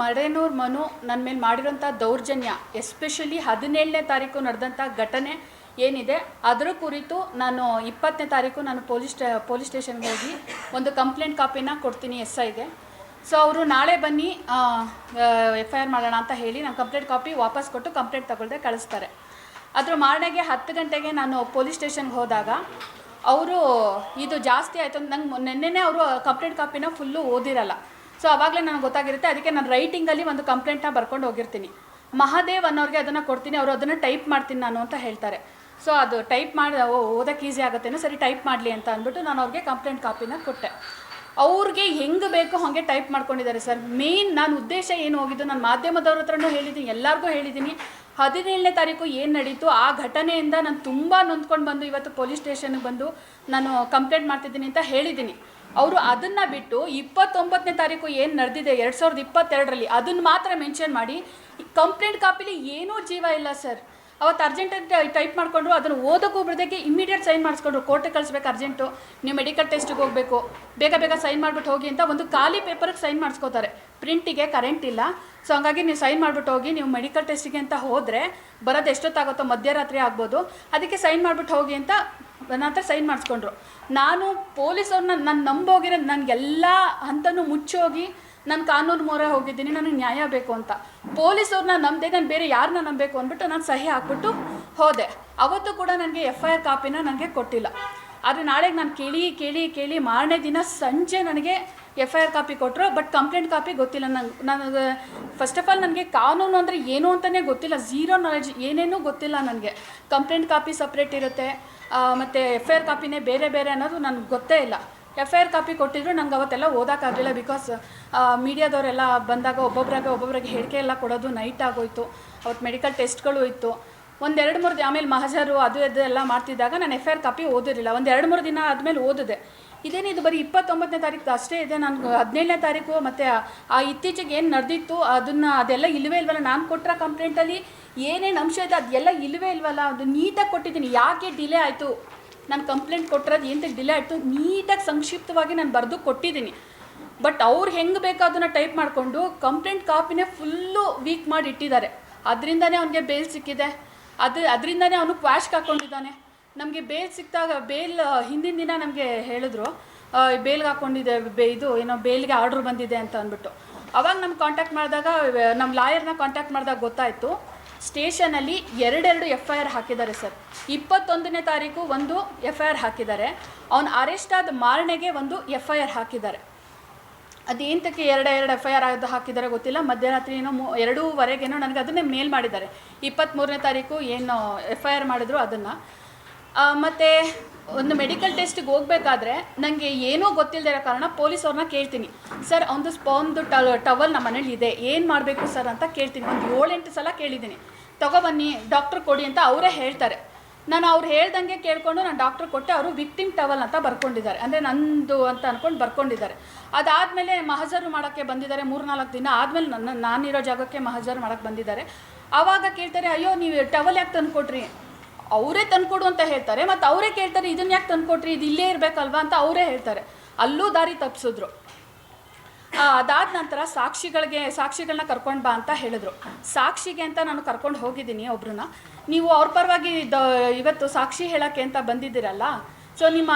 ಮಡೇನೂರ್ ಮನು ನನ್ನ ಮೇಲೆ ಮಾಡಿರೋಂಥ ದೌರ್ಜನ್ಯ ಎಸ್ಪೆಷಲಿ ಹದಿನೇಳನೇ ತಾರೀಕು ನಡೆದಂಥ ಘಟನೆ ಏನಿದೆ, ಅದರ ಕುರಿತು ನಾನು ಇಪ್ಪತ್ತನೇ ತಾರೀಕು ನಾನು ಪೊಲೀಸ್ ಪೊಲೀಸ್ ಸ್ಟೇಷನ್ಗೆ ಹೋಗಿ ಒಂದು ಕಂಪ್ಲೇಂಟ್ ಕಾಪಿನ ಕೊಡ್ತೀನಿ ಎಸ್ ಐಗೆ ಸೊ ಅವರು ನಾಳೆ ಬನ್ನಿ ಎಫ್ ಐ ಆರ್ ಮಾಡೋಣ ಅಂತ ಹೇಳಿ ನಾನು ಕಂಪ್ಲೇಂಟ್ ಕಾಪಿ ವಾಪಸ್ ಕೊಟ್ಟು ಕಂಪ್ಲೇಂಟ್ ತಗೊಳ್ದೆ ಕಳಿಸ್ತಾರೆ. ಅದರ ಮಾರನೆಗೆ ಹತ್ತು ಗಂಟೆಗೆ ನಾನು ಪೊಲೀಸ್ ಸ್ಟೇಷನ್ಗೆ ಹೋದಾಗ ಅವರು, ಇದು ಜಾಸ್ತಿ ಆಯಿತು ನಂಗೆ ನಿನ್ನೆನೇ ಅವರು ಕಂಪ್ಲೇಂಟ್ ಕಾಪಿನ ಫುಲ್ಲು ಓದಿರಲ್ಲ. ಸೊ ಅವಾಗಲೇ ನನಗೆ ಗೊತ್ತಾಗಿರುತ್ತೆ, ಅದಕ್ಕೆ ನಾನು ರೈಟಿಂಗಲ್ಲಿ ಒಂದು ಕಂಪ್ಲೇಂಟ್ನ ಬರ್ಕೊಂಡು ಹೋಗಿರ್ತೀನಿ. ಮಹಾದೇವ್ ಅನ್ನೋರಿಗೆ ಅದನ್ನು ಕೊಡ್ತೀನಿ, ಅವರು ಅದನ್ನು ಟೈಪ್ ಮಾಡ್ತೀನಿ ನಾನು ಅಂತ ಹೇಳ್ತಾರೆ. ಸೊ ಅದು ಟೈಪ್ ಮಾಡಿ ಓದೋಕ್ಕೆ ಈಸಿ ಆಗುತ್ತೇನೋ, ಸರಿ ಟೈಪ್ ಮಾಡಲಿ ಅಂತ ಅಂದ್ಬಿಟ್ಟು ನಾನು ಅವ್ರಿಗೆ ಕಂಪ್ಲೇಂಟ್ ಕಾಪಿನ ಕೊಟ್ಟೆ. ಅವ್ರಿಗೆ ಹೆಂಗೆ ಬೇಕೋ ಹಾಗೆ ಟೈಪ್ ಮಾಡ್ಕೊಂಡಿದ್ದಾರೆ ಸರ್. ಮೇನ್ ನಾನು ಉದ್ದೇಶ ಏನು ಹೋಗಿದ್ದು, ನಾನು ಮಾಧ್ಯಮದವ್ರ ಹತ್ರನೂ ಹೇಳಿದ್ದೀನಿ, ಎಲ್ಲರಿಗೂ ಹೇಳಿದ್ದೀನಿ. ಹದಿನೇಳನೇ ತಾರೀಕು ಏನು ನಡೀತು, ಆ ಘಟನೆಯಿಂದ ನಾನು ತುಂಬ ನೊಂದ್ಕೊಂಡು ಬಂದು, ಇವತ್ತು ಪೊಲೀಸ್ ಸ್ಟೇಷನ್ಗೆ ಬಂದು ನಾನು ಕಂಪ್ಲೇಂಟ್ ಮಾಡ್ತಿದ್ದೀನಿ ಅಂತ ಹೇಳಿದ್ದೀನಿ. ಅವರು ಅದನ್ನು ಬಿಟ್ಟು ಇಪ್ಪತ್ತೊಂಬತ್ತನೇ ತಾರೀಕು ಏನು ನಡೆದಿದೆ, ಎರಡು ಸಾವಿರದ ಇಪ್ಪತ್ತೆರಡರಲ್ಲಿ ಅದನ್ನು ಮಾತ್ರ ಮೆನ್ಷನ್ ಮಾಡಿ ಕಂಪ್ಲೇಂಟ್ ಕಾಪಿಲಿ ಏನೂ ಜೀವ ಇಲ್ಲ ಸರ್. ಅವತ್ತು ಅರ್ಜೆಂಟಾಗಿ ಟೈಪ್ ಮಾಡಿಕೊಂಡ್ರು, ಅದನ್ನು ಓದೋಕ್ಕೂ ಬರೋದಕ್ಕೆ ಇಮಿಡಿಯೇಟ್ ಸೈನ್ ಮಾಡಿಸ್ಕೊಂಡ್ರು. ಕೋರ್ಟಿಗೆ ಕಳಿಸ್ಬೇಕು ಅರ್ಜೆಂಟು ನೀವು ಮೆಡಿಕಲ್ ಟೆಸ್ಟಿಗೆ ಹೋಗಬೇಕು. ಬೇಗ ಬೇಗ ಸೈನ್ ಮಾಡಿಬಿಟ್ಟು ಹೋಗಿ ಅಂತ ಒಂದು ಖಾಲಿ ಪೇಪರ್ಗೆ ಸೈನ್ ಮಾಡಿಸ್ಕೋತಾರೆ. ಪ್ರಿಂಟಿಗೆ ಕರೆಂಟ್ ಇಲ್ಲ. ಸೊ ಹಂಗಾಗಿ ನೀವು ಸೈನ್ ಮಾಡಿಬಿಟ್ಟು ಹೋಗಿ, ನೀವು ಮೆಡಿಕಲ್ ಟೆಸ್ಟಿಗೆ ಅಂತ ಹೋದರೆ ಬರೋದು ಎಷ್ಟೊತ್ತಾಗುತ್ತೋ ಮಧ್ಯರಾತ್ರಿ ಆಗ್ಬೋದು. ಅದಕ್ಕೆ ಸೈನ್ ಮಾಡಿಬಿಟ್ಟು ಹೋಗಿ ಅಂತ ನನ್ನ ಸೈನ್ ಮಾಡಿಸ್ಕೊಂಡ್ರು. ನಾನು ಪೊಲೀಸವ್ರನ್ನ ನಾನು ನಂಬೋಗಿರೋ ನನಗೆಲ್ಲ ಹಂತನೂ ಮುಚ್ಚೋಗಿ ನಾನು ಕಾನೂನು ಮೊರೆ ಹೋಗಿದ್ದೀನಿ, ನನಗೆ ನ್ಯಾಯ ಬೇಕು ಅಂತ. ಪೊಲೀಸವ್ರನ್ನ ನಂಬದೆ ನಾನು ಬೇರೆ ಯಾರನ್ನ ನಂಬಬೇಕು ಅಂದ್ಬಿಟ್ಟು ನಾನು ಸಹಿ ಹಾಕ್ಬಿಟ್ಟು ಹೋದೆ. ಅವತ್ತು ಕೂಡ ನನಗೆ ಎಫ್ ಐ ಆರ್ ಕಾಪಿನ ನನಗೆ ಕೊಟ್ಟಿಲ್ಲ. ಆದರೆ ನಾಳೆಗೆ ನಾನು ಕೇಳಿ ಕೇಳಿ ಕೇಳಿ ಮಾರನೇ ದಿನ ಸಂಜೆ ನನಗೆ ಎಫ್ ಐ ಆರ್ ಕಾಪಿ ಕೊಟ್ಟರು ಬಟ್ ಕಂಪ್ಲೇಂಟ್ ಕಾಪಿ ಗೊತ್ತಿಲ್ಲ ನಂಗೆ ನನಗೆ ಫಸ್ಟ್ ಆಫ್ ಆಲ್ ನನಗೆ ಕಾನೂನು ಅಂದರೆ ಏನು ಅಂತಲೇ ಗೊತ್ತಿಲ್ಲ ಝೀರೋ ನಾಲೆಜ್ ಏನೇನೂ ಗೊತ್ತಿಲ್ಲ ನನಗೆ. ಕಂಪ್ಲೇಂಟ್ ಕಾಪಿ ಸಪ್ರೇಟ್ ಇರುತ್ತೆ ಮತ್ತು ಎಫ್ ಐ ಆರ್ ಕಾಪಿನೇ ಬೇರೆ ಬೇರೆ ಅನ್ನೋದು ನನಗೆ ಗೊತ್ತೇ ಇಲ್ಲ. ಎಫ್ ಐ ಆರ್ ಕಾಪಿ ಕೊಟ್ಟಿದ್ರು ನಂಗೆ ಅವತ್ತೆಲ್ಲ ಓದೋಕ್ಕಾಗಲಿಲ್ಲ ಬಿಕಾಸ್ ಮೀಡಿಯಾದವರೆಲ್ಲ ಬಂದಾಗ ಒಬ್ಬೊಬ್ರಾಗೆ ಒಬ್ಬೊಬ್ಬರಿಗೆ ಹೇಳಿಕೆ ಎಲ್ಲ ಕೊಡೋದು ನೈಟ್ ಆಗೋಯ್ತು ಅವತ್ತು ಮೆಡಿಕಲ್ ಟೆಸ್ಟ್ಗಳು ಇತ್ತು. ಒಂದೆರಡು ಮೂರು ದಿನ ಆಮೇಲೆ ಮಹಜರು ಅದು ಇದು ಎಲ್ಲ ಮಾಡ್ತಿದ್ದಾಗ ನಾನು ಎಫ್ ಐ ಆರ್ ಕಾಪಿ ಓದಿರಲಿಲ್ಲ. ಒಂದು ಎರಡು ಮೂರು ದಿನ ಆದಮೇಲೆ ಓದಿದೆ. ಇದೇನು ಇದು ಬರೀ ಇಪ್ಪತ್ತೊಂಬತ್ತನೇ ತಾರೀಕು ಅಷ್ಟೇ ಇದೆ. ನಾನು ಹದಿನೇಳನೇ ತಾರೀಕು ಮತ್ತು ಆ ಇತ್ತೀಚೆಗೆ ಏನು ನಡೆದಿತ್ತು ಅದನ್ನು ಅದೆಲ್ಲ ಇಲ್ಲವೇ ಇಲ್ವಲ್ಲ? ನಾನು ಕೊಟ್ಟಿರೋ ಕಂಪ್ಲೇಂಟಲ್ಲಿ ಏನೇನು ಅಂಶ ಇದೆ ಅದೆಲ್ಲ ಇಲ್ಲವೇ ಇಲ್ವಲ್ಲ? ಅದು ನೀಟಾಗಿ ಕೊಟ್ಟಿದ್ದೀನಿ. ಯಾಕೆ ಡಿಲೇ ಆಯಿತು? ನಾನು ಕಂಪ್ಲೇಂಟ್ ಕೊಟ್ಟಿರೋದು ಏನಂತ ಡಿಲೇ ಆಯಿತು? ನೀಟಾಗಿ ಸಂಕ್ಷಿಪ್ತವಾಗಿ ನಾನು ಬರೆದು ಕೊಟ್ಟಿದ್ದೀನಿ. ಬಟ್ ಅವ್ರು ಹೆಂಗೆ ಬೇಕೋ ಅದನ್ನು ಟೈಪ್ ಮಾಡಿಕೊಂಡು ಕಂಪ್ಲೇಂಟ್ ಕಾಪಿನೇ ಫುಲ್ಲು ವೀಕ್ ಮಾಡಿ ಇಟ್ಟಿದ್ದಾರೆ. ಅದರಿಂದನೇ ಅವನಿಗೆ ಬೇಲ್ ಸಿಕ್ಕಿದೆ. ಅದು ಅದರಿಂದನೇ ಅವನು ಕ್ವಾಶ್ಗೆ ಹಾಕ್ಕೊಂಡಿದ್ದಾನೆ ನಮಗೆ ಬೇಲ್ ಸಿಕ್ಕಿದಾಗ ಬೇಲ್ ಹಿಂದಿನ ದಿನ ನಮಗೆ ಹೇಳಿದ್ರು ಬೇಲ್ಗೆ ಹಾಕ್ಕೊಂಡಿದೆ ಬೇ, ಇದು, ಏನೋ ಬೇಲ್ಗೆ ಆರ್ಡ್ರ್ ಬಂದಿದೆ ಅಂತ ಅಂದ್ಬಿಟ್ಟು. ಅವಾಗ ನಮ್ಮ ಕಾಂಟ್ಯಾಕ್ಟ್ ಮಾಡಿದಾಗ ನಮ್ಮ ಲಾಯರ್ನ ಕಾಂಟ್ಯಾಕ್ಟ್ ಮಾಡಿದಾಗ ಗೊತ್ತಾಯಿತು ಸ್ಟೇಷನಲ್ಲಿ ಎರಡೆರಡು ಎಫ್ ಐ ಆರ್ ಹಾಕಿದ್ದಾರೆ ಸರ್. ಇಪ್ಪತ್ತೊಂದನೇ ತಾರೀಕು ಒಂದು ಎಫ್ ಐ ಆರ್ ಹಾಕಿದ್ದಾರೆ. ಅವನು ಅರೆಸ್ಟ್ ಆದ ಮಾರನೆಗೆ ಒಂದು ಎಫ್ ಐ ಆರ್ ಹಾಕಿದ್ದಾರೆ. ಅದೇಂತಕ್ಕೆ ಎರಡು ಎರಡು ಎಫ್ ಐ ಆರ್ ಅದು ಹಾಕಿದ್ದಾರೆ ಗೊತ್ತಿಲ್ಲ. ಮಧ್ಯರಾತ್ರಿ ಏನೋ ಮೂ, ಎರಡೂವರೆಗೇನೋ ನನಗೆ ಅದನ್ನೇ ಮೇಲ್ ಮಾಡಿದ್ದಾರೆ. ಇಪ್ಪತ್ತ್ಮೂರನೇ ತಾರೀಕು ಏನು ಎಫ್ ಐ ಆರ್ ಮಾಡಿದ್ರು ಅದನ್ನು. ಮತ್ತು ಒಂದು ಮೆಡಿಕಲ್ ಟೆಸ್ಟಿಗೆ ಹೋಗಬೇಕಾದ್ರೆ ನನಗೆ ಏನೂ ಗೊತ್ತಿಲ್ಲದೆ ಇರೋ ಕಾರಣ ಪೊಲೀಸವ್ರನ್ನ ಕೇಳ್ತೀನಿ. ಸರ್, ಒಂದು ಸ್ಪ, ಒಂದು ಟವಲ್ ನಮ್ಮ ಮನೇಲಿ ಇದೆ. ಏನು ಮಾಡಬೇಕು ಸರ್ ಅಂತ ಕೇಳ್ತೀನಿ. ಒಂದು ಏಳೆಂಟು ಸಲ ಕೇಳಿದ್ದೀನಿ. ತಗೊಬನ್ನಿ ಡಾಕ್ಟ್ರ್ ಕೊಡಿ ಅಂತ ಅವರೇ ಹೇಳ್ತಾರೆ. ನಾನು ಅವ್ರು ಹೇಳ್ದಂಗೆ ಕೇಳ್ಕೊಂಡು ನಾನು ಡಾಕ್ಟ್ರ್ ಕೊಟ್ಟೆ, ಅವರು ವಿಕ್ಟಿಮ್ ಟವಲ್ ಅಂತ ಬರ್ಕೊಂಡಿದ್ದಾರೆ. ಅಂದರೆ ನಂದು ಅಂತ ಅಂದ್ಕೊಂಡು ಬರ್ಕೊಂಡಿದ್ದಾರೆ. ಅದಾದಮೇಲೆ ಮಹಜರು ಮಾಡೋಕ್ಕೆ ಬಂದಿದ್ದಾರೆ ಮೂರು ನಾಲ್ಕು ದಿನ ಆದಮೇಲೆ ನನ್ನ, ನಾನಿರೋ ಜಾಗಕ್ಕೆ ಮಹಜರು ಮಾಡೋಕ್ಕೆ ಬಂದಿದ್ದಾರೆ. ಆವಾಗ ಕೇಳ್ತಾರೆ, ಅಯ್ಯೋ, ನೀವು ಟವಲ್ ಯಾಕೆ ತಂದುಕೊಟ್ರಿ? ಅವರೇ ತಂದುಕೊಡು ಅಂತ ಹೇಳ್ತಾರೆ ಮತ್ತು ಅವರೇ ಕೇಳ್ತಾರೆ ಇದನ್ನ ಯಾಕೆ ತಂದ್ಕೊಟ್ರಿ? ಇದು ಇಲ್ಲೇ ಇರಬೇಕಲ್ವಾ? ಅಂತ ಅವರೇ ಹೇಳ್ತಾರೆ. ಅಲ್ಲೂ ದಾರಿ ತಪ್ಪಿಸಿದ್ರು ಅದಾದ ನಂತರ ಸಾಕ್ಷಿಗಳಿಗೆ ಸಾಕ್ಷಿಗಳನ್ನ ಕರ್ಕೊಂಡು ಬಾ ಅಂತ ಹೇಳಿದ್ರು. ಸಾಕ್ಷಿಗೆ ಅಂತ ನಾನು ಕರ್ಕೊಂಡು ಹೋಗಿದ್ದೀನಿ ಒಬ್ರನ್ನ. ನೀವು ಅವ್ರ ಪರವಾಗಿ ಇವತ್ತು ಸಾಕ್ಷಿ ಹೇಳೋಕ್ಕೆ ಅಂತ ಬಂದಿದ್ದೀರಲ್ಲ? ಸೊ ನಿಮ್ಮ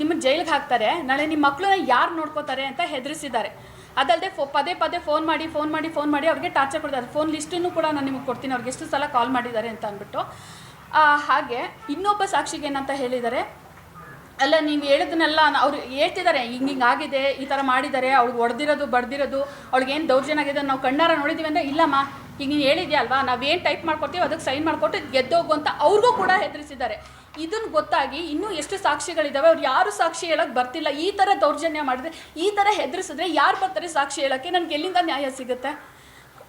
ನಿಮ್ಮ ಜೈಲಿಗೆ ಹಾಕ್ತಾರೆ. ನಾಳೆ ನಿಮ್ಮ ಮಕ್ಕಳನ್ನ ಯಾರು ನೋಡ್ಕೋತಾರೆ ಅಂತ ಹೆದರಿಸಿದ್ದಾರೆ. ಅದಲ್ಲದೆ ಫೋ, ಪದೇ ಪದೇ ಫೋನ್ ಮಾಡಿ ಫೋನ್ ಮಾಡಿ ಫೋನ್ ಮಾಡಿ ಅವ್ರಿಗೆ ಟಾರ್ಚರ್ ಕೊಡ್ತಾರೆ. ಫೋನ್ ಲಿಸ್ಟನ್ನು ಕೂಡ ನಾನು ನಿಮಗೆ ಕೊಡ್ತೀನಿ. ಅವ್ರಿಗೆ ಎಷ್ಟು ಸಲ ಕಾಲ್ ಮಾಡಿದ್ದಾರೆ ಅಂತ ಅಂದ್ಬಿಟ್ಟು. ಹಾಗೆ ಇನ್ನೊಬ್ಬ ಸಾಕ್ಷಿಗೆ ಏನಂತ ಹೇಳಿದ್ದಾರೆ? ಅಲ್ಲ, ನೀವು ಹೇಳಿದ್ನೆಲ್ಲ, ಅವ್ರು ಹೇಳ್ತಿದ್ದಾರೆ, ಹಿಂಗೆ ಹಿಂಗೆ ಆಗಿದೆ, ಈ ಥರ ಮಾಡಿದ್ದಾರೆ, ಅವ್ಳಿಗೆ ಹೊಡೆದಿರೋದು ಬಡ್ದಿರೋದು ಅವ್ಳಿಗೆ ಏನು ದೌರ್ಜನ್ಯ ಆಗಿದೆ ನಾವು ಕಣ್ಣಾರ ನೋಡಿದ್ದೀವಿ ಅಂದರೆ, ಇಲ್ಲಮ್ಮ. ಈಗ ನೀನು ಅಲ್ವಾ? ನಾವೇನು ಟೈಪ್ ಮಾಡ್ಕೊಡ್ತೀವಿ ಅದಕ್ಕೆ ಸೈನ್ ಮಾಡಿಕೊಟ್ಟು ಗೆದ್ದೋಗು ಅಂತ ಅವ್ರಿಗೂ ಕೂಡ ಹೆದರಿಸಿದ್ದಾರೆ. ಇದನ್ನು ಗೊತ್ತಾಗಿ ಇನ್ನೂ ಎಷ್ಟು ಸಾಕ್ಷಿಗಳಿದ್ದಾವೆ ಅವ್ರು ಯಾರು ಸಾಕ್ಷಿ ಹೇಳೋಕ್ಕೆ ಬರ್ತಿಲ್ಲ. ಈ ಥರ ದೌರ್ಜನ್ಯ ಮಾಡಿದ್ರೆ, ಈ ಥರ ಹೆದರಿಸಿದ್ರೆ ಯಾರು ಬರ್ತಾರೆ ಸಾಕ್ಷಿ ಹೇಳೋಕ್ಕೆ? ನನಗೆ ಎಲ್ಲಿಂದ ನ್ಯಾಯ ಸಿಗುತ್ತೆ?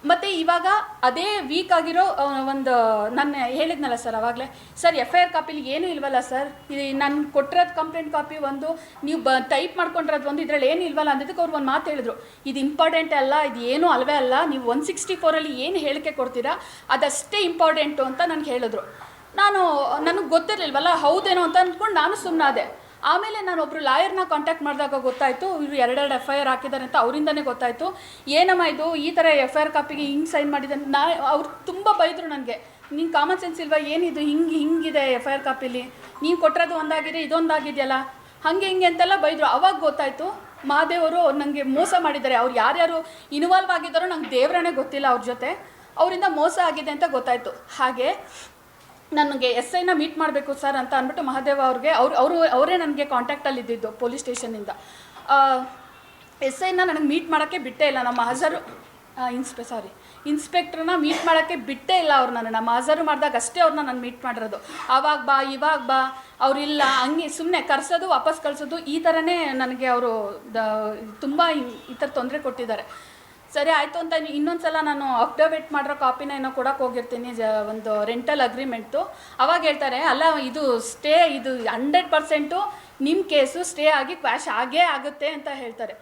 ಮತ್ತು ಇವಾಗ ಅದೇ ವೀಕ್ ಆಗಿರೋ ಒಂದು ನಾನು ಹೇಳಿದ್ನಲ್ಲ ಸರ್ ಅವಾಗಲೇ ಸರ್ ಎಫ್ ಐ ಆರ್ ಕಾಪಿಲಿ ಏನೂ ಇಲ್ವಲ್ಲ ಸರ್ ಇದು ನಾನು ಕೊಟ್ಟಿರೋದು ಕಂಪ್ಲೇಂಟ್ ಕಾಪಿ ಒಂದು, ನೀವು ಬ ಟೈಪ್ ಮಾಡ್ಕೊಂಡಿರೋದು ಒಂದು, ಇದರಲ್ಲಿ ಏನು ಇಲ್ವಲ್ಲ? ಅಂದಿದ್ದಕ್ಕೆ ಅವ್ರು ಒಂದು ಮಾತು ಹೇಳಿದ್ರು. ಇದು ಇಂಪಾರ್ಟೆಂಟ್ ಅಲ್ಲ, ಇದು ಏನೂ ಅಲ್ವೇ ಅಲ್ಲ, ನೀವು ಒನ್ ಸಿಕ್ಸ್ಟಿ ಫೋರಲ್ಲಿ ಏನು ಹೇಳಿಕೆ ಕೊಡ್ತೀರಾ, ಅದಷ್ಟೇ ಇಂಪಾರ್ಟೆಂಟು ಅಂತ ನನಗೆ ಹೇಳಿದ್ರು. ನಾನು, ನನಗೆ ಗೊತ್ತಿರಲಿಲ್ವಲ್ಲ, ಹೌದೇನೋ ಅಂತ ಅಂದ್ಕೊಂಡು ನಾನು ಸುಮ್ಮನಾದೆ ಆಮೇಲೆ ನಾನು ಒಬ್ಬರು ಲಾಯರ್ನ ಕಾಂಟ್ಯಾಕ್ಟ್ ಮಾಡಿದಾಗ ಗೊತ್ತಾಯಿತು, ಇವರು ಎರಡೆರಡು ಎಫ್ ಐ ಆರ್ ಹಾಕಿದ್ದಾರೆ ಅಂತ ಅವರಿಂದನೇ ಗೊತ್ತಾಯಿತು. ಏನಮ್ಮ ಇದು? ಈ ಥರ ಎಫ್ ಐ ಆರ್ ಕಾಪಿಗೆ ಹಿಂಗೆ ಸೈನ್ ಮಾಡಿದ್ದಾನೆ ನಾ ಅವ್ರು ತುಂಬ ಬೈದರು ನನಗೆ. ನಿಂಗೆ ಕಾಮನ್ ಸೆನ್ಸ್ ಇಲ್ವಾ? ಏನಿದು? ಹಿಂಗೆ ಹಿಂಗಿದೆ ಎಫ್ ಐ ಆರ್ ಕಾಪಿಲಿ ನೀನು ಕೊಟ್ಟಿರೋದು ಒಂದಾಗಿದೆ, ಇದೊಂದಾಗಿದೆಯಲ್ಲ? ಹಾಗೆ ಹಿಂಗೆ ಅಂತೆಲ್ಲ ಬೈದರು. ಅವಾಗ ಗೊತ್ತಾಯಿತು, ಮಹಾದೇವರು ನನಗೆ ಮೋಸ ಮಾಡಿದ್ದಾರೆ. ಅವ್ರು ಯಾರ್ಯಾರು ಇನ್ವಾಲ್ವ್ ಆಗಿದ್ದಾರೋ ನಂಗೆ ದೇವರೇ ಗೊತ್ತಿಲ್ಲ ಅವ್ರ ಜೊತೆ. ಅವರಿಂದ ಮೋಸ ಆಗಿದೆ ಅಂತ ಗೊತ್ತಾಯಿತು. ಹಾಗೆ ನನಗೆ ಎಸ್ ಐನ ಮೀಟ್ ಮಾಡಬೇಕು ಸರ್ ಅಂತ ಅಂದ್ಬಿಟ್ಟು ಮಹಾದೇವ ಅವ್ರಿಗೆ, ಅವ್ರು, ಅವರು, ಅವರೇ ನನಗೆ ಕಾಂಟ್ಯಾಕ್ಟಲ್ಲಿ ಇದ್ದಿದ್ದು ಪೊಲೀಸ್ ಸ್ಟೇಷನಿಂದ ಎಸ್ ಐನ ನನಗೆ ಮೀಟ್ ಮಾಡೋಕ್ಕೆ ಬಿಟ್ಟೇ ಇಲ್ಲ, ನಮ್ಮ ಹಾಜರು ಇನ್ಸ್ಪೆ ಸಾರಿ ಇನ್ಸ್ಪೆಕ್ಟ್ರನ್ನ ಮೀಟ್ ಮಾಡೋಕ್ಕೆ ಬಿಟ್ಟೇ ಇಲ್ಲ ಅವ್ರು ನನ್ನ ನಮ್ಮ ಹಾಜರು ಮಾಡಿದಾಗ ಅಷ್ಟೇ ಅವ್ರನ್ನ ನಾನು ಮೀಟ್ ಮಾಡಿರೋದು. ಆವಾಗ ಬಾ, ಇವಾಗ ಬಾ ಅವರಿಲ್ಲ ಹಂಗೆ ಸುಮ್ಮನೆ ಕರ್ಸೋದು, ವಾಪಸ್ ಕಳಿಸೋದು, ಈ ಥರನೇ ನನಗೆ ಅವರು ದ ತುಂಬ ಈ ಥರ ತೊಂದರೆ ಕೊಟ್ಟಿದ್ದಾರೆ. ಸರಿ ಆಯಿತು ಅಂತ ಇನ್ನೊಂದು ಸಲ ನಾನು ಅಪ್ಡೇಟ್ ಮಾಡಿರೋ ಕಾಪಿನ ಏನೋ ಕೊಡೋಕೆ ಹೋಗಿರ್ತೀನಿ, ಜ ಒಂದು ರೆಂಟಲ್ ಅಗ್ರಿಮೆಂಟು ಅವಾಗ ಹೇಳ್ತಾರೆ, ಅಲ್ಲ, ಇದು ಸ್ಟೇ ಇದು ಹಂಡ್ರೆಡ್ ಪರ್ಸೆಂಟು ನಿಮ್ಮ ಕೇಸು ಸ್ಟೇ ಆಗಿ ಕ್ವಾಶ್ ಆಗೇ ಆಗುತ್ತೆ ಅಂತ ಹೇಳ್ತಾರೆ.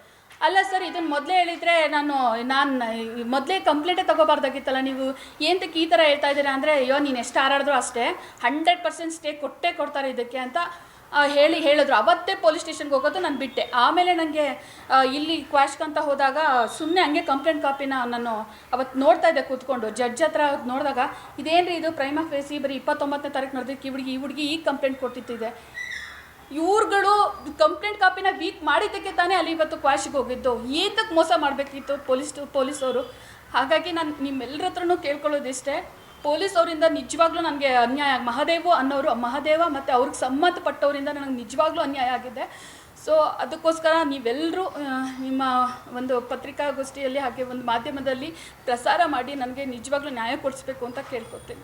ಅಲ್ಲ ಸರ್ ಇದನ್ನು ಮೊದಲೇ ಹೇಳಿದರೆ ನಾನು ನಾನು ಮೊದಲೇ ಕಂಪ್ಲೇಂಟೇ ತೊಗೋಬಾರ್ದಾಗಿತ್ತಲ್ಲ, ನೀವು ಏನಕ್ಕೆ ಈ ಥರ ಹೇಳ್ತಾ ಇದ್ದೀರಾ ಅಂದರೆ, ಅಯ್ಯೋ, ನೀನು ಎಷ್ಟು ಹಾರಾಡಿದ್ರು ಅಷ್ಟೇ ಹಂಡ್ರೆಡ್ ಪರ್ಸೆಂಟ್ ಸ್ಟೇ ಕೊಟ್ಟೇ ಕೊಡ್ತಾರೆ ಇದಕ್ಕೆ ಅಂತ ಹೇಳಿ, ಹೇಳಿದ್ರು. ಅವತ್ತೇ ಪೊಲೀಸ್ ಸ್ಟೇಷನ್ಗೆ ಹೋಗೋದು ನಾನು ಬಿಟ್ಟೆ. ಆಮೇಲೆ ನನಗೆ ಇಲ್ಲಿ ಕ್ವಾಶ್ಕಂತ ಹೋದಾಗ ಸುಮ್ಮನೆ ಹಂಗೆ ಕಂಪ್ಲೇಂಟ್ ಕಾಪಿನ ನಾನು ಅವತ್ತು ನೋಡ್ತಾ ಇದ್ದೆ ಕೂತ್ಕೊಂಡು. ಜಡ್ಜ್ ಹತ್ರ ನೋಡಿದಾಗ, ಇದೇನ್ರಿ ಇದು ಪ್ರೈಮ ಫೇಸಿ ಬರೀ ಇಪ್ಪತ್ತೊಂಬತ್ತನೇ ತಾರೀಕು ನಡೆದಿಕ್ಕೆ ಈ ಹುಡುಗಿ ಈ ಹುಡುಗಿ ಈಗ ಕಂಪ್ಲೇಂಟ್ ಕೊಟ್ಟಿತ್ತಿದೆ ಇವ್ರುಗಳು ಕಂಪ್ಲೇಂಟ್ ಕಾಪಿನ ವೀಕ್ ಮಾಡಿದ್ದಕ್ಕೆ ತಾನೇ ಅಲ್ಲಿ ಇವತ್ತು ಕ್ವಾಶಿಗೆ ಹೋಗಿದ್ದು. ಏತಕ್ಕೆ ಮೋಸ ಮಾಡಬೇಕಿತ್ತು ಪೊಲೀಸ್ ಪೊಲೀಸವರು ಹಾಗಾಗಿ ನಾನು ನಿಮ್ಮೆಲ್ಲರ ಹತ್ರನೂ ಕೇಳ್ಕೊಳ್ಳೋದಿಷ್ಟೇ. ಪೊಲೀಸ್ ಅವರಿಂದ ನಿಜವಾಗ್ಲೂ ನನಗೆ ಅನ್ಯಾಯ ಮಹಾದೇವು ಅನ್ನೋರು, ಮಹಾದೇವ ಮತ್ತು ಅವ್ರಿಗೆ ಸಂಬಂಧಪಟ್ಟವರಿಂದ ನನಗೆ ನಿಜವಾಗ್ಲೂ ಅನ್ಯಾಯ ಆಗಿದೆ. ಸೊ ಅದಕ್ಕೋಸ್ಕರ ನೀವೆಲ್ಲರೂ ನಿಮ್ಮ ಒಂದು ಪತ್ರಿಕಾಗೋಷ್ಠಿಯಲ್ಲಿ ಹಾಗೆ ಒಂದು ಮಾಧ್ಯಮದಲ್ಲಿ ಪ್ರಸಾರ ಮಾಡಿ ನನಗೆ ನಿಜವಾಗ್ಲೂ ನ್ಯಾಯ ಕೊಡಿಸ್ಬೇಕು ಅಂತ ಕೇಳ್ಕೊತೀನಿ.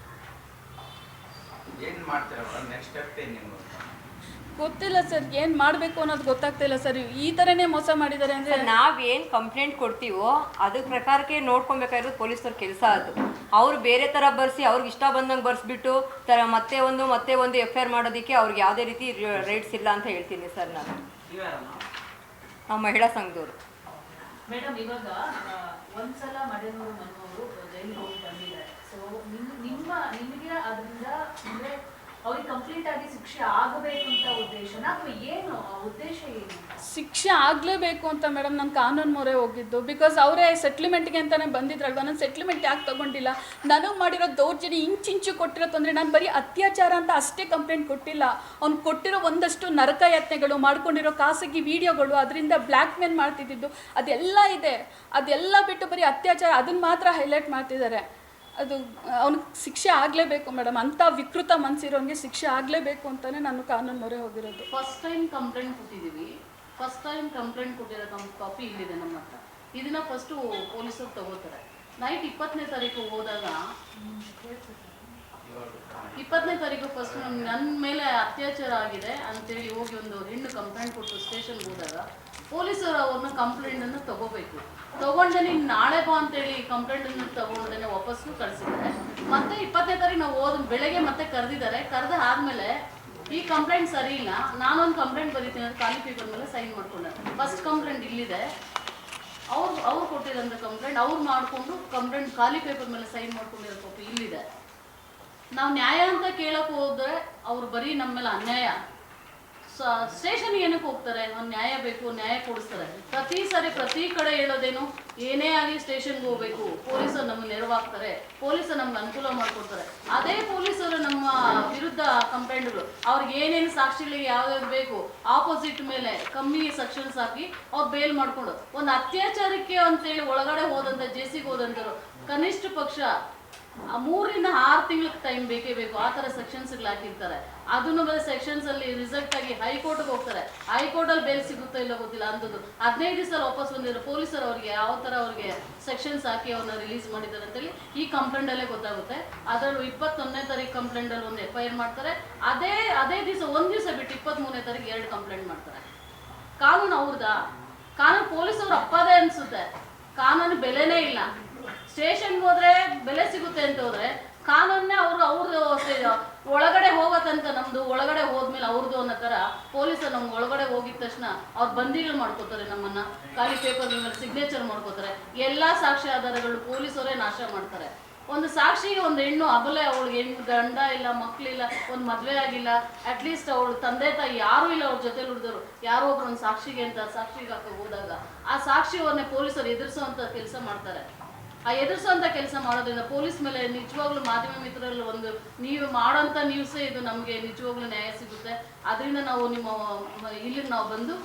ಗೊತ್ತಿಲ್ಲ ಸರ್ ಏನು ಮಾಡಬೇಕು ಅನ್ನೋದು ಗೊತ್ತಾಗ್ತಿಲ್ಲ ಸರ್. ಈ ಥರನೇ ಮೋಸ ಮಾಡಿದ್ದಾರೆ ಅಂದರೆ ನಾವ್ ಏನ್ ಕಂಪ್ಲೇಂಟ್ ಕೊಡ್ತೀವೋ ಅದ್ರ ಪ್ರಕಾರಕ್ಕೆ ನೋಡ್ಕೊಬೇಕಾಗಿರೋದು ಪೊಲೀಸರ ಕೆಲಸ ಅದು. ಅವ್ರು ಬೇರೆ ತರ ಬರ್ಸಿ ಅವ್ರಿಗೆ ಇಷ್ಟ ಬಂದಂಗೆ ಬರ್ಸ್ಬಿಟ್ಟು ತರ ಮತ್ತೆ ಒಂದು ಮತ್ತೆ ಒಂದು ಎಫ್ ಐ ಆರ್ ಮಾಡೋದಕ್ಕೆ ಅವ್ರಿಗೆ ಯಾವುದೇ ರೀತಿ ರೈಟ್ಸ್ ಇಲ್ಲ ಅಂತ ಹೇಳ್ತೀನಿ ಸರ್ ನಾನು. ನಾವು ಮಹಿಳಾ ಸಂಘದವರು. ಮೇಡಮ್ ಇವಾಗ ಆ, ಒಂದ್ಸಲ ಮಡೆನೂರು ಮನೋರು ಜೈಲಿಗೆ ಹೋಗಿ ಬಂದಿದ್ದಾರೆ. ಸೊ ನಿಮ್ಮ ನಿಮಗೆ ಅದರಿಂದ ಅಂದ್ರೆ ಅವ್ರಿಗೆ ಕಂಪ್ಲೀಟ್ ಆಗಿ ಶಿಕ್ಷೆ ಆಗಬೇಕು ಅಂತ ಉದ್ದೇಶನ ಅಥವಾ ಏನು? ಉದ್ದೇಶ ಏನು ಶಿಕ್ಷೆ ಆಗಲೇಬೇಕು ಅಂತ ಮೇಡಮ್ ನಾನು ಕಾನೂನು ಮೊರೆ ಹೋಗಿದ್ದು. ಬಿಕಾಸ್ ಅವರೇ ಸೆಟ್ಲ್ಮೆಂಟ್ಗೆ ಅಂತಲೇ ಬಂದಿದ್ರಲ್ವ? ನಾನು ಸೆಟ್ಲ್ಮೆಂಟ್ ಯಾಕೆ ತಗೊಂಡಿಲ್ಲ? ನನಗೆ ಮಾಡಿರೋ ದೌರ್ಜನ್ಯ ಇಂಚಿಂಚು ಕೊಟ್ಟಿರೋ ತೊಂದರೆ, ನಾನು ಬರೀ ಅತ್ಯಾಚಾರ ಅಂತ ಅಷ್ಟೇ ಕಂಪ್ಲೇಂಟ್ ಕೊಟ್ಟಿಲ್ಲ. ಅವ್ನು ಕೊಟ್ಟಿರೋ ಒಂದಷ್ಟು ನರಕ ಯತ್ನಗಳು, ಮಾಡ್ಕೊಂಡಿರೋ ಖಾಸಗಿ ವಿಡಿಯೋಗಳು, ಅದರಿಂದ ಬ್ಲ್ಯಾಕ್ ಮೇಲ್ ಮಾಡ್ತಿದ್ದಿದ್ದು, ಅದೆಲ್ಲ ಇದೆ. ಅದೆಲ್ಲ ಬಿಟ್ಟು ಬರೀ ಅತ್ಯಾಚಾರ ಅದನ್ನ ಮಾತ್ರ ಹೈಲೈಟ್ ಮಾಡ್ತಿದ್ದಾರೆ. ಅದು, ಅವ್ನಿಗೆ ಶಿಕ್ಷೆ ಆಗಲೇಬೇಕು ಮೇಡಮ್. ಅಂಥ ವಿಕೃತ ಮನಸ್ಸಿರೋನಿಗೆ ಶಿಕ್ಷೆ ಆಗಲೇಬೇಕು ಅಂತಲೇ ನಾನು ಕಾನೂನು ಮೊರೆ ಹೋಗಿರೋದು. ಫಸ್ಟ್ ಟೈಮ್ ಕಂಪ್ಲೇಂಟ್ ಕೊಟ್ಟಿದ್ದೀವಿ. ಫಸ್ಟ್ ಟೈಮ್ ಕಂಪ್ಲೇಂಟ್ ಕೊಟ್ಟಿರೋ ನಮ್ಮ ಕಾಪಿ ಇಲ್ಲಿದೆ ನಮ್ಮ ಹತ್ರ. ಇದನ್ನ ಫಸ್ಟು ಪೊಲೀಸರು ತಗೋತಾರೆ. ನೈಟ್ ಇಪ್ಪತ್ತನೇ ತಾರೀಕು ಹೋದಾಗ ಇಪ್ಪತ್ತನೇ ತಾರೀಕು ಫಸ್ಟ್ ನನ್ನ ಮೇಲೆ ಅತ್ಯಾಚಾರ ಆಗಿದೆ ಅಂತೇಳಿ ಹೋಗಿ ಒಂದು ಹೆಣ್ಣು ಕಂಪ್ಲೇಂಟ್ ಕೊಟ್ಟು ಸ್ಟೇಷನ್ಗೆ ಹೋದಾಗ ಪೊಲೀಸರು ಅವ್ರನ್ನ ಕಂಪ್ಲೇಂಟನ್ನು ತಗೋಬೇಕು. ತಗೊಂಡೆ ನೀನು ನಾಳೆ ಬಾ ಅಂತೇಳಿ ಕಂಪ್ಲೇಂಟನ್ನು ತಗೊಂಡೇ ವಾಪಸ್ಸು ಕಳಿಸಿದ್ದಾರೆ. ಮತ್ತೆ ಇಪ್ಪತ್ತನೇ ತಾರೀಕು ನಾವು ಹೋದ ಬೆಳಗ್ಗೆ ಮತ್ತೆ ಕರೆದಿದ್ದಾರೆ. ಕರೆದ ಆದ್ಮೇಲೆ ಈ ಕಂಪ್ಲೇಂಟ್ ಸರಿ ಇಲ್ಲ. ನಾನೊಂದು ಕಂಪ್ಲೇಂಟ್ ಬರೀತೀನಿ ಅಂತ ಖಾಲಿ ಪೇಪರ್ ಮೇಲೆ ಸೈನ್ ಮಾಡ್ಕೊಂಡೆ. ಫಸ್ಟ್ ಕಂಪ್ಲೇಂಟ್ ಇಲ್ಲಿದೆ. ಅವ್ರು ಅವ್ರು ಕೊಟ್ಟಿರೋಂಥ ಕಂಪ್ಲೇಂಟ್ ಅವ್ರು ಮಾಡಿಕೊಂಡು ಕಂಪ್ಲೇಂಟ್ ಖಾಲಿ ಪೇಪರ್ ಮೇಲೆ ಸೈನ್ ಮಾಡ್ಕೊಂಡಿರೋ ಕಾಪಿ ಇಲ್ಲಿದೆ. ನಾವು ನ್ಯಾಯ ಅಂತ ಕೇಳಕ್ ಹೋದ್ರೆ ಅವ್ರು ಬರೀ ನಮ್ಮ ಮೇಲೆ ಅನ್ಯಾಯ. ಸ್ಟೇಷನ್ ಏನಕ್ಕೆ ಹೋಗ್ತಾರೆ? ಒಂದು ನ್ಯಾಯ ಬೇಕು, ನ್ಯಾಯ ಕೊಡಿಸ್ತಾರೆ. ಪ್ರತಿ ಸಾರಿ ಪ್ರತಿ ಕಡೆ ಹೇಳೋದೇನು, ಏನೇ ಆಗಿ ಸ್ಟೇಷನ್ಗೆ ಹೋಗ್ಬೇಕು. ಪೊಲೀಸರು ನಮ್ಗೆ ನೆರವಾಗ್ತಾರೆ. ಪೊಲೀಸರು ನಮ್ಗೆ ಅನುಕೂಲ ಮಾಡ್ಕೊಡ್ತಾರೆ. ಅದೇ ಪೊಲೀಸರು ನಮ್ಮ ವಿರುದ್ಧ ಕಂಪ್ಲೇಂಟ್ಗಳು. ಅವ್ರಿಗೆ ಏನೇನು ಸಾಕ್ಷಿಗಳಿಗೆ ಯಾವ್ಯಾವ್ದು ಬೇಕು, ಆಪೋಸಿಟ್ ಮೇಲೆ ಕಮ್ಮಿ ಸೆಕ್ಷನ್ಸ್ ಹಾಕಿ ಅವ್ರು ಬೇಲ್ ಮಾಡ್ಕೊಂಡು, ಒಂದು ಅತ್ಯಾಚಾರಕ್ಕೆ ಅಂತೇಳಿ ಒಳಗಡೆ ಹೋದಂಥ ಜೇಸಿಗೆ ಹೋದಂಥವ್ರು ಕನಿಷ್ಠ ಪಕ್ಷ ಮೂರರಿಂದ ಆರು ತಿಂಗಳ ಟೈಮ್ ಬೇಕೇ ಬೇಕು. ಆ ಥರ ಸೆಕ್ಷನ್ಸ್ಗಳು ಹಾಕಿರ್ತಾರೆ. ಅದನ್ನು ಬೇರೆ ಸೆಕ್ಷನ್ಸ್ ಅಲ್ಲಿ ರಿಸಲ್ಟ್ ಆಗಿ ಹೈಕೋರ್ಟ್ಗೆ ಹೋಗ್ತಾರೆ. ಹೈಕೋರ್ಟ್ ಅಲ್ಲಿ ಬೇಲ್ ಸಿಗುತ್ತೋ ಇಲ್ಲ ಗೊತ್ತಿಲ್ಲ ಅಂಥದ್ದು. ಹದಿನೈದು ದಿವಸ ವಾಪಸ್ ಬಂದಿರೋ ಪೊಲೀಸರು ಅವ್ರಿಗೆ, ಯಾವ ಥರ ಅವ್ರಿಗೆ ಸೆಕ್ಷನ್ಸ್ ಹಾಕಿ ಅವ್ರನ್ನ ರಿಲೀಸ್ ಮಾಡಿದ್ದಾರೆ ಅಂತೇಳಿ ಈ ಕಂಪ್ಲೇಂಟ್ ಅಲ್ಲೇ ಗೊತ್ತಾಗುತ್ತೆ. ಅದರಲ್ಲೂ ಇಪ್ಪತ್ತೊಂದನೇ ತಾರೀಕು ಕಂಪ್ಲೇಂಟ್ ಅಲ್ಲಿ ಒಂದು ಎಫ್ ಐ ಆರ್ ಮಾಡ್ತಾರೆ. ಅದೇ ಅದೇ ದಿವಸ ಒಂದು ದಿವಸ ಬಿಟ್ಟು ಇಪ್ಪತ್ತ್ಮೂರನೇ ತಾರೀಕು ಎರಡು ಕಂಪ್ಲೇಂಟ್ ಮಾಡ್ತಾರೆ. ಕಾನೂನು ಅವ್ರದಾ? ಕಾನೂನು ಪೊಲೀಸವ್ರ ಅಪ್ಪದೇ ಅನ್ಸುತ್ತೆ. ಕಾನೂನು ಬೆಲೆನೇ ಇಲ್ಲ. ಸ್ಟೇಷನ್ಗೆ ಹೋದ್ರೆ ಬೆಲೆ ಸಿಗುತ್ತೆ ಅಂತ ಹೋದ್ರೆ ಕಾನೂನೇ ಅವರು ಅವ್ರದ್ದು ಒಳಗಡೆ ಹೋಗತ್ತಂತ ನಮ್ದು ಒಳಗಡೆ ಹೋದ್ಮೇಲೆ ಅವ್ರದ್ದು ಅನ್ನೋ ತರ ಪೊಲೀಸರು ನಮ್ಗೆ ಒಳಗಡೆ ಹೋಗಿದ ತಕ್ಷಣ ಅವ್ರು ಬಂದಿಗಳು ಮಾಡ್ಕೋತಾರೆ ನಮ್ಮನ್ನ. ಖಾಲಿ ಪೇಪರ್ ಮೇಲೆ ಸಿಗ್ನೇಚರ್ ಮಾಡ್ಕೋತಾರೆ. ಎಲ್ಲಾ ಸಾಕ್ಷಿ ಆಧಾರಗಳು ಪೊಲೀಸರೇ ನಾಶ ಮಾಡ್ತಾರೆ. ಒಂದು ಸಾಕ್ಷಿಗೆ ಒಂದು ಹೆಣ್ಣು ಅಬಲೆ ಅವಳಿಗೆ ಹೆಣ್ಣು ಗಂಡ ಇಲ್ಲ ಮಕ್ಕಳಿಲ್ಲ ಒಂದು ಮದುವೆ ಆಗಿಲ್ಲ ಅಟ್ಲೀಸ್ಟ್ ಅವಳು ತಂದೆ ತಾಯಿ ಯಾರೂ ಇಲ್ಲ ಅವ್ರ ಜೊತೆ ಹುಡ್ದರು ಯಾರೋ ಒಬ್ರು ಒಂದು ಸಾಕ್ಷಿಗೆ ಅಂತ ಸಾಕ್ಷಿಗೆ ಹಾಕೋ ಹೋದಾಗ ಆ ಸಾಕ್ಷಿಯವನ್ನೇ ಪೊಲೀಸರು ಎದುರಿಸುವಂತ ಕೆಲಸ ಮಾಡ್ತಾರೆ. ಆ ಎದುರಿಸುವಂತ ಕೆಲಸ ಮಾಡೋದ್ರಿಂದ ಪೊಲೀಸ್ ಮೇಲೆ ನಿಜವಾಗ್ಲೂ ಮಾಧ್ಯಮ ಮಿತ್ರರಲ್ಲಿ ಒಂದು ನೀವು ಮಾಡೋಂಥ ನ್ಯೂಸೇ ಇದು ನಮಗೆ ನಿಜವಾಗ್ಲೂ ನ್ಯಾಯ ಸಿಗುತ್ತೆ. ಅದರಿಂದ ನಾವು ನಿಮ್ಮ ಇಲ್ಲಿ ಇಲ್ಲಿಗೆ ನಾವು ಬಂದು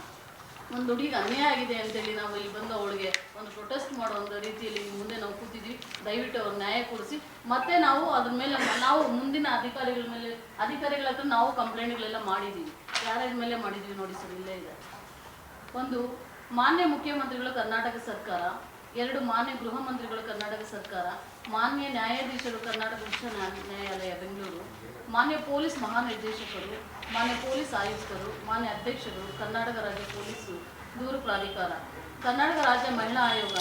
ಒಂದು ಹುಡುಗಿಗೆ ಅನ್ಯಾಯ ಆಗಿದೆ ಅಂತೇಳಿ ನಾವು ಇಲ್ಲಿ ಬಂದು ಅವಳಿಗೆ ಒಂದು ಪ್ರೊಟೆಸ್ಟ್ ಮಾಡೋ ಒಂದು ರೀತಿಯಲ್ಲಿ ಮುಂದೆ ನಾವು ಕೂತಿದ್ವಿ ದಯವಿಟ್ಟು ಅವ್ರ ನ್ಯಾಯ ಕೊಡಿಸಿ. ಮತ್ತೆ ನಾವು ಅದ್ರ ಮೇಲೆ ನಾವು ಮುಂದಿನ ಅಧಿಕಾರಿಗಳ ಮೇಲೆ, ಅಧಿಕಾರಿಗಳ ಹತ್ರ ನಾವು ಕಂಪ್ಲೇಂಟ್ಗಳೆಲ್ಲ ಮಾಡಿದ್ದೀವಿ. ಯಾರ್ಯಾರ ಮೇಲೆ ಮಾಡಿದ್ವಿ ನೋಡಿ ಸರ್, ಇಲ್ಲೇ ಇದೆ. ಒಂದು ಮಾನ್ಯ ಮುಖ್ಯಮಂತ್ರಿಗಳು ಕರ್ನಾಟಕ ಸರ್ಕಾರ ಎರಡು ಮಾನ್ಯ ಗೃಹ ಮಂತ್ರಿಗಳು ಕರ್ನಾಟಕ ಸರ್ಕಾರ, ಮಾನ್ಯ ನ್ಯಾಯಾಧೀಶರು ಕರ್ನಾಟಕ ಉಚ್ಚ ನ್ಯಾಯಾಲಯ ಬೆಂಗಳೂರು, ಮಾನ್ಯ ಪೊಲೀಸ್ ಮಹಾನಿರ್ದೇಶಕರು, ಮಾನ್ಯ ಪೊಲೀಸ್ ಆಯುಕ್ತರು, ಮಾನ್ಯ ಅಧ್ಯಕ್ಷರು, ಕರ್ನಾಟಕ ರಾಜ್ಯ ಪೊಲೀಸು, ದೂರು ಪ್ರಾಧಿಕಾರ, ಕರ್ನಾಟಕ ರಾಜ್ಯ ಮಹಿಳಾ ಆಯೋಗ,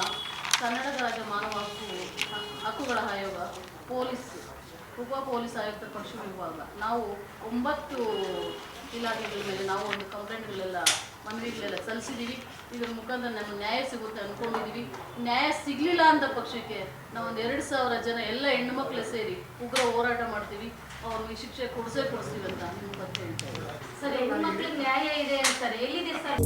ಕರ್ನಾಟಕ ರಾಜ್ಯ ಮಾನವ ಹಕ್ಕು, ಹಕ್ಕುಗಳ ಆಯೋಗ, ಪೊಲೀಸ್, ಉಪ ಪೊಲೀಸ್ ಆಯುಕ್ತ ಪಕ್ಷ ವಿಭಾಗ. ನಾವು ಒಂಬತ್ತು ಇಲಾಖೆಗಳ ಮೇಲೆ ನಾವು ಒಂದು ಕಂಪ್ಲೇಂಟ್ಗಳೆಲ್ಲ ಮನವಿಗಳೆಲ್ಲ ಸಲ್ಲಿಸಿದ್ದೀವಿ. ಇದ್ರ ಮುಖಾಂತರ ನಮ್ಗೆ ನ್ಯಾಯ ಸಿಗುತ್ತೆ ಅಂದ್ಕೊಂಡಿದ್ದೀವಿ ನ್ಯಾಯ ಸಿಗಲಿಲ್ಲ ಅಂತ ಪಕ್ಷಕ್ಕೆ ನಾವು ಒಂದು ಎರಡು ಸಾವಿರ ಜನ ಎಲ್ಲ ಹೆಣ್ಣುಮಕ್ಳು ಸೇರಿ ಉಗ್ರ ಹೋರಾಟ ಮಾಡ್ತೀವಿ. ಅವ್ರಿಗೆ ಶಿಕ್ಷೆ ಕೊಡಿಸೇ ಕೊಡಿಸ್ತೀವಿ ಅಂತ ಹೇಳ್ತಾ ಇದ್ದೀನಿ ಸರ್ ಹೆಣ್ಮಕ್ಳಿಗೆ ನ್ಯಾಯ ಇದೆ ಅಂತಾರೆ. ಎಲ್ಲಿದೆ ಸರ್?